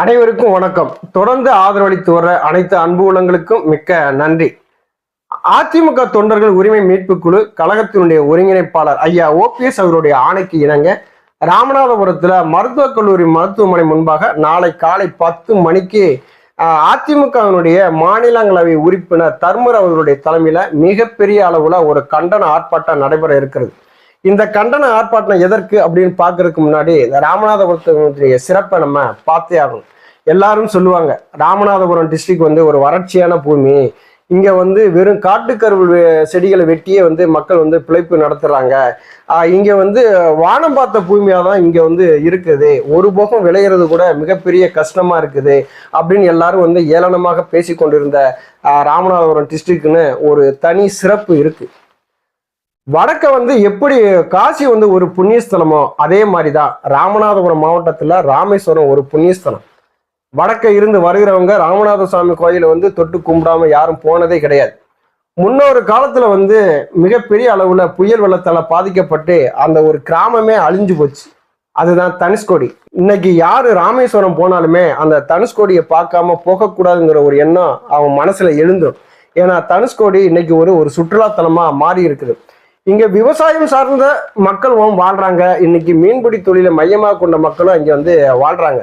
அனைவருக்கும் வணக்கம். தொடர்ந்து ஆதரவளித்து வர அனைத்து அன்பு உள்ளங்களுக்கும் மிக்க நன்றி. அதிமுக தொண்டர்கள் உரிமை மீட்பு குழு கழகத்தினுடைய ஒருங்கிணைப்பாளர் ஐயா ஓபிஎஸ் அவருடைய ஆணைக்கு இணங்க ராமநாதபுரத்துல மருத்துவக் கல்லூரி மருத்துவமனை முன்பாக நாளை காலை பத்து மணிக்கு அதிமுகவினுடைய மாநிலங்களவை உறுப்பினர் தர்மர் அவர்களுடைய தலைமையில மிகப்பெரிய அளவுல ஒரு கண்டன ஆர்ப்பாட்டம் நடைபெற இருக்கிறது. இந்த கண்டன ஆர்ப்பாட்டம் எதற்கு அப்படின்னு பார்க்கறதுக்கு முன்னாடி இந்த ராமநாதபுரத்தினுடைய சிறப்பை நம்ம பார்த்தே ஆகணும். எல்லாரும் சொல்லுவாங்க ராமநாதபுரம் டிஸ்ட்ரிக்ட் வந்து ஒரு வறட்சியான பூமி. இங்க வந்து வெறும் காட்டுக்கருவல் செடிகளை வெட்டியே வந்து மக்கள் வந்து பிழைப்பு நடத்துறாங்க. இங்க வந்து வானம் பார்த்த பூமியாக தான் இங்க வந்து இருக்குது. ஒரு போகம் விளையிறது கூட மிகப்பெரிய கஷ்டமா இருக்குது அப்படின்னு எல்லாரும் வந்து ஏளனமாக பேசி கொண்டிருந்த ராமநாதபுரம் டிஸ்ட்ரிக்ட்னு ஒரு தனி சிறப்பு இருக்குது வடக்க வந்து எப்படி காசி வந்து ஒரு புண்ணியஸ்தலமோ அதே மாதிரி தான் ராமநாதபுரம் மாவட்டத்தில் ராமேஸ்வரம் ஒரு புண்ணியஸ்தலம். வடக்க இருந்து வருகிறவங்க ராமநாத சுவாமி கோயிலை வந்து தொட்டு கும்பிடாம யாரும் போனதே கிடையாது. முன்னொரு காலத்துல வந்து மிகப்பெரிய அளவுல புயல் வெள்ளத்தால பாதிக்கப்பட்டு அந்த ஒரு கிராமமே அழிஞ்சு போச்சு. அதுதான் தனுஷ்கோடி. இன்னைக்கு யாரு ராமேஸ்வரம் போனாலுமே அந்த தனுஷ்கோடியை பார்க்காம போகக்கூடாதுங்கிற ஒரு எண்ணம் அவன் மனசுல எழுந்துடும் ஏன்னா தனுஷ்கோடி இன்னைக்கு ஒரு ஒரு சுற்றுலாத்தலமா மாறி இருக்குது இங்க விவசாயம் சார்ந்த மக்கள் வாழ்றாங்க. இன்னைக்கு மீன்பிடி தொழிலை மையமாக கொண்ட மக்களும் இங்க வந்து வாழ்றாங்க.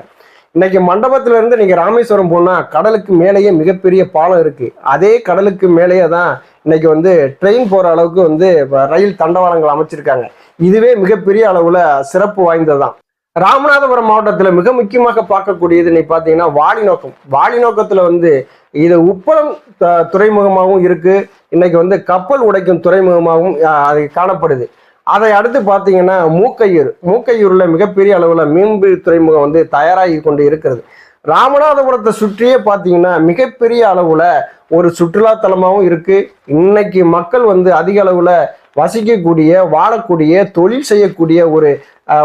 இன்னைக்கு மண்டபத்துல இருந்து நீங்க ராமேஸ்வரம் போனா கடலுக்கு மேலேயே மிகப்பெரிய பாலம் இருக்கு. அதே கடலுக்கு மேலேயே தான் இன்னைக்கு வந்து ட்ரெயின் போற அளவுக்கு வந்து ரயில் தண்டவாளங்கள் அமைச்சிருக்காங்க. இதுவே மிகப்பெரிய அளவுல சிறப்பு வாய்ந்ததுதான். ராமநாதபுரம் மாவட்டத்தில் மிக முக்கியமாக பார்க்கக்கூடியது இன்னைக்கு பார்த்தீங்கன்னா வாலிநோக்கம். வாலிநோக்கத்தில் வந்து இது உப்பளம் த- துறைமுகமாகவும் இருக்கு. இன்னைக்கு வந்து கப்பல் உடைக்கும் துறைமுகமாகவும் அது காணப்படுது. அதை அடுத்து பார்த்தீங்கன்னா மூக்கையூர். மூக்கையூரில் மிகப்பெரிய அளவில் மீன்பிடி துறைமுகம் வந்து தயாராகி கொண்டு இருக்கிறது. ராமநாதபுரத்தை சுற்றியே பார்த்தீங்கன்னா மிகப்பெரிய அளவில் ஒரு சுற்றுலாத்தலமாகவும் இருக்குது இன்னைக்கு மக்கள் வந்து அதிக அளவில் வசிக்கக்கூடிய வாழக்கூடிய தொழில் செய்யக்கூடிய ஒரு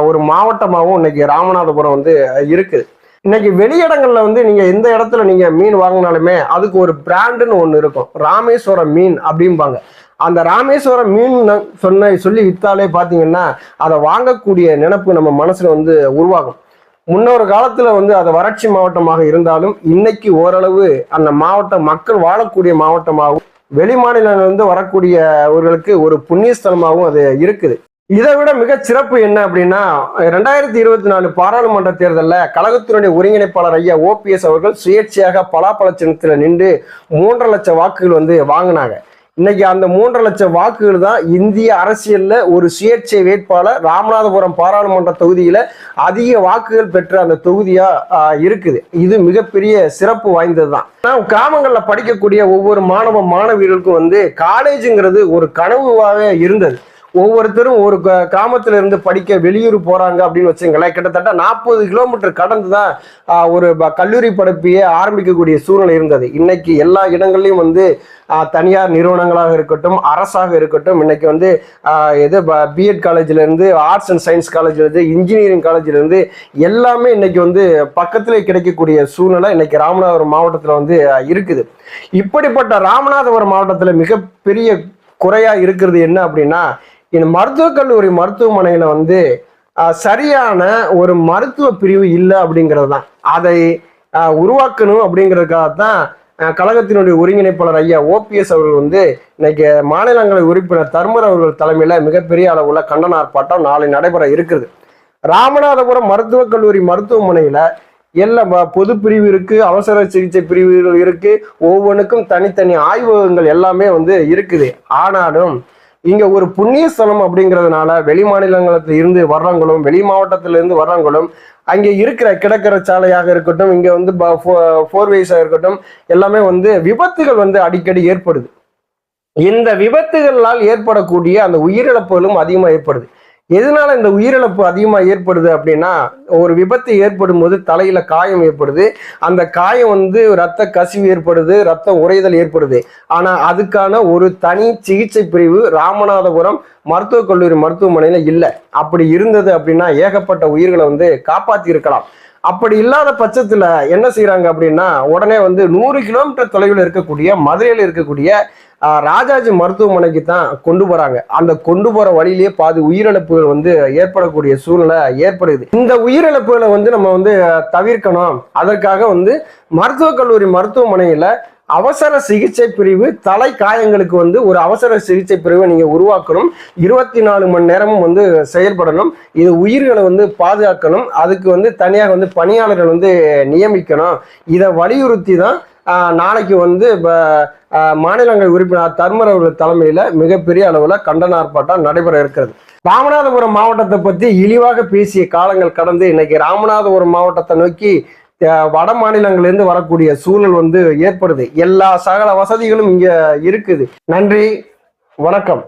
ஒரு மாவட்டமாகவும் இன்னைக்கு ராமநாதபுரம் வந்து இருக்குது இன்னைக்கு வெளியிடங்கள்ல வந்து நீங்க எந்த இடத்துல நீங்க மீன் வாங்கினாலுமே அதுக்கு ஒரு பிராண்டுன்னு ஒன்று இருக்கும். ராமேஸ்வரம் மீன் அப்படிம்பாங்க. அந்த ராமேஸ்வரம் மீன் சொன்ன சொல்லி வித்தாலே பார்த்தீங்கன்னா அதை வாங்கக்கூடிய நினைப்பு நம்ம மனசுல வந்து உருவாகும். முன்னொரு காலத்துல வந்து அது வறட்சி மாவட்டமாக இருந்தாலும் இன்னைக்கு ஓரளவு அந்த மாவட்டம் மக்கள் வாழக்கூடிய மாவட்டமாகவும் வெளி மாநிலங்களிலிருந்து வரக்கூடியவர்களுக்கு ஒரு புண்ணியஸ்தலமாகவும் அது இருக்குது. இதை விட மிக சிறப்பு என்ன அப்படின்னா ரெண்டாயிரத்தி இருபத்தி நாலு பாராளுமன்ற தேர்தலில் கழகத்தினுடைய ஒருங்கிணைப்பாளர் ஐயா ஓபிஎஸ் அவர்கள் சுயேட்சையாக பலாப்பழ சின்னத்தில் நின்று மூன்றரை லட்சம் வாக்குகள் வந்து வாங்கினாங்க. இன்னைக்கு அந்த மூன்றரை லட்சம் வாக்குகள் தான் இந்திய அரசியல்ல ஒரு சுயேட்சை வேட்பாளர் ராமநாதபுரம் பாராளுமன்ற தொகுதியில அதிக வாக்குகள் பெற்ற அந்த தொகுதியா இருக்குது. இது மிகப்பெரிய சிறப்பு வாய்ந்தது தான் கிராமங்கள்ல படிக்கக்கூடிய ஒவ்வொரு மாணவ மாணவிகளுக்கும் வந்து காலேஜுங்கிறது ஒரு கனவுவாகவே இருந்தது. ஒவ்வொருத்தரும் ஒரு க- கிராமத்துல இருந்து படிக்க வெளியூர் போறாங்க அப்படின்னு வச்சுங்களேன் கிட்டத்தட்ட நாற்பது கிலோமீட்டர் கடந்து தான் ஒரு ப- கல்லூரி படிப்பையே ஆரம்பிக்கக்கூடிய சூழ்நிலை இருந்தது. இன்னைக்கு எல்லா இடங்கள்லையும் வந்து தனியார் நிறுவனங்களாக இருக்கட்டும் அரசாக இருக்கட்டும் இன்னைக்கு வந்து இது எது பிஎட் காலேஜ்ல இருந்து ஆர்ட்ஸ் அண்ட் சயின்ஸ் காலேஜ்ல இருந்து இன்ஜினியரிங் காலேஜ்ல இருந்து எல்லாமே இன்னைக்கு வந்து பக்கத்தில் கிடைக்கக்கூடிய சூழ்நிலை இன்னைக்கு ராமநாதபுரம் மாவட்டத்தில் வந்து இருக்குது. இப்படிப்பட்ட ராமநாதபுரம் மாவட்டத்தில் மிகப்பெரிய குறையா இருக்கிறது என்ன அப்படின்னா இந்த மருத்துவக் கல்லூரி மருத்துவமனையில வந்து சரியான ஒரு மருத்துவ பிரிவு இல்லை அப்படிங்கிறது தான் அதை உருவாக்கணும் அப்படிங்கிறதுக்காக தான் கழகத்தினுடைய ஒருங்கிணைப்பாளர் ஐயா ஓபிஎஸ் அவர்கள் வந்து இன்னைக்கு மாநிலங்களவை உறுப்பினர் தர்மர் அவர்கள் தலைமையில மிகப்பெரிய அளவுல கண்டன ஆர்ப்பாட்டம் நாளை நடைபெற இருக்குது ராமநாதபுரம் மருத்துவக் கல்லூரி மருத்துவமனையில எல்லா பொது பிரிவு இருக்கு அவசர சிகிச்சை பிரிவுகள் இருக்கு ஒவ்வொன்றுக்கும் தனித்தனி ஆய்வகங்கள் எல்லாமே வந்து இருக்குது. ஆனாலும் இங்க ஒரு புண்ணிய ஸ்தலம் அப்படிங்கிறதுனால வெளி மாநிலங்களத்துல இருந்து வர்றவங்களும் வெளி மாவட்டத்துல இருந்து வர்றவங்களும் அங்கே இருக்கிற கிடக்கிற சாலையாக இருக்கட்டும் இங்க வந்து ஃபோர் வேஸா இருக்கட்டும் எல்லாமே வந்து விபத்துகள் வந்து அடிக்கடி ஏற்படுது. இந்த விபத்துகளால் ஏற்படக்கூடிய அந்த உயிரிழப்புகளும் அதிகமாக ஏற்படுது. எதனால இந்த உயிரிழப்பு அதிகமாக ஏற்படுது அப்படின்னா ஒரு விபத்து ஏற்படும் போது தலையில காயம் ஏற்படுது. அந்த காயம் வந்து ரத்த கசிவு ஏற்படுது ரத்த உறைதல் ஏற்படுது. ஆனால் அதுக்கான ஒரு தனி சிகிச்சை பிரிவு ராமநாதபுரம் மருத்துவக் கல்லூரி மருத்துவமனையில் இல்லை. அப்படி இருந்தது அப்படின்னா ஏகப்பட்ட உயிர்களை வந்து காப்பாற்றி இருக்கலாம் அப்படி இல்லாத பட்சத்துல என்ன செய்யறாங்க அப்படின்னா உடனே வந்து நூறு கிலோமீட்டர் தொலைவில் இருக்கக்கூடிய மதுரையில் இருக்கக்கூடிய ராஜாஜி மருத்துவமனைக்கு தான் கொண்டு போறாங்க. அந்த கொண்டு போற வழியிலேயே பாதி உயிரிழப்புகள் வந்து ஏற்படக்கூடிய சூழ்நிலை ஏற்படுது. இந்த உயிரிழப்புகளை வந்து நம்ம வந்து தவிர்க்கணும். அதற்காக வந்து மருத்துவக் கல்லூரி மருத்துவமனையில அவசர சிகிச்சை பிரிவு தலை காயங்களுக்கு வந்து ஒரு அவசர சிகிச்சை பிரிவை நீங்கள் உருவாக்கணும். இருபத்தி நாலு மணி நேரமும் வந்து செயல்படணும். இது உயிர்களை வந்து பாதுகாக்கணும். அதுக்கு வந்து தனியாக வந்து பணியாளர்கள் வந்து நியமிக்கணும். இதை வலியுறுத்தி தான் நாளைக்கு வந்து இப்போ மாநிலங்கள் உறுப்பினர் தர்மர் அவர்கள் மிகப்பெரிய அளவில் கண்டன ஆர்ப்பாட்டம் நடைபெற இருக்கிறது. ராமநாதபுரம் மாவட்டத்தை பற்றி இழிவாக பேசிய காலங்கள் கடந்து இன்னைக்கு ராமநாதபுரம் மாவட்டத்தை நோக்கி வட மாநிலங்கள்லேருந்து வரக்கூடிய சூழல் வந்து ஏற்படுது. எல்லா சகல வசதிகளும் இங்க இருக்குது. நன்றி. வணக்கம்.